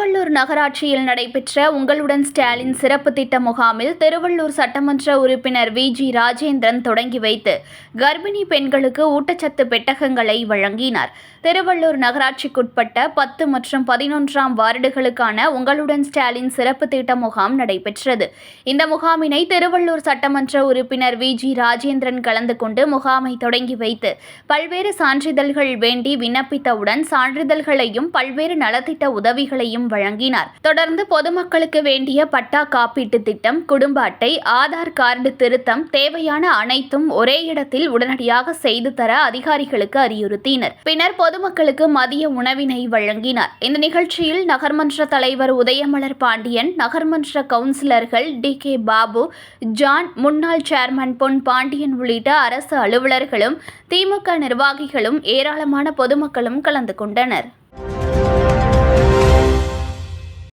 திருவள்ளூர் நகராட்சியில் நடைபெற்ற உங்களுடன் ஸ்டாலின் சிறப்பு திட்ட முகாமில் திருவள்ளூர் சட்டமன்ற உறுப்பினர் வி. ஜி. ராஜேந்திரன் தொடங்கி வைத்து கர்ப்பிணி பெண்களுக்கு ஊட்டச்சத்து பெட்டகங்களை வழங்கினார். திருவள்ளூர் நகராட்சிக்குட்பட்ட பத்து மற்றும் பதினொன்றாம் வார்டுகளுக்கான உங்களுடன் ஸ்டாலின் சிறப்பு திட்ட முகாம் நடைபெற்றது. இந்த முகாமினை திருவள்ளூர் சட்டமன்ற உறுப்பினர் வி. ஜி. ராஜேந்திரன் கலந்து கொண்டு முகாமை தொடங்கி வைத்து பல்வேறு சான்றிதழ்கள் வேண்டி விண்ணப்பித்தவுடன் சான்றிதழ்களையும் பல்வேறு நலத்திட்ட உதவிகளையும் வழங்கினார். தொடர்ந்து பொதுமக்களுக்கு வேண்டிய பட்டா காப்பீட்டு திட்டம் குடும்ப அட்டை ஆதார் கார்டு திருத்தம் தேவையான அனைத்தும் ஒரே இடத்தில் உடனடியாக செய்து தர அதிகாரிகளுக்கு அறிவுறுத்தினர். பின்னர் பொதுமக்களுக்கு மதிய உணவினை வழங்கினார். இந்த நிகழ்ச்சியில் நகர்மன்ற தலைவர் உதயமலர் பாண்டியன் நகர்மன்ற கவுன்சிலர்கள் டி கே பாபு ஜான் முன்னாள் சேர்மன் பொன் பாண்டியன் உள்ளிட்ட அரசு அலுவலர்களும் திமுக நிர்வாகிகளும் ஏராளமான பொதுமக்களும் கலந்து கொண்டனர்.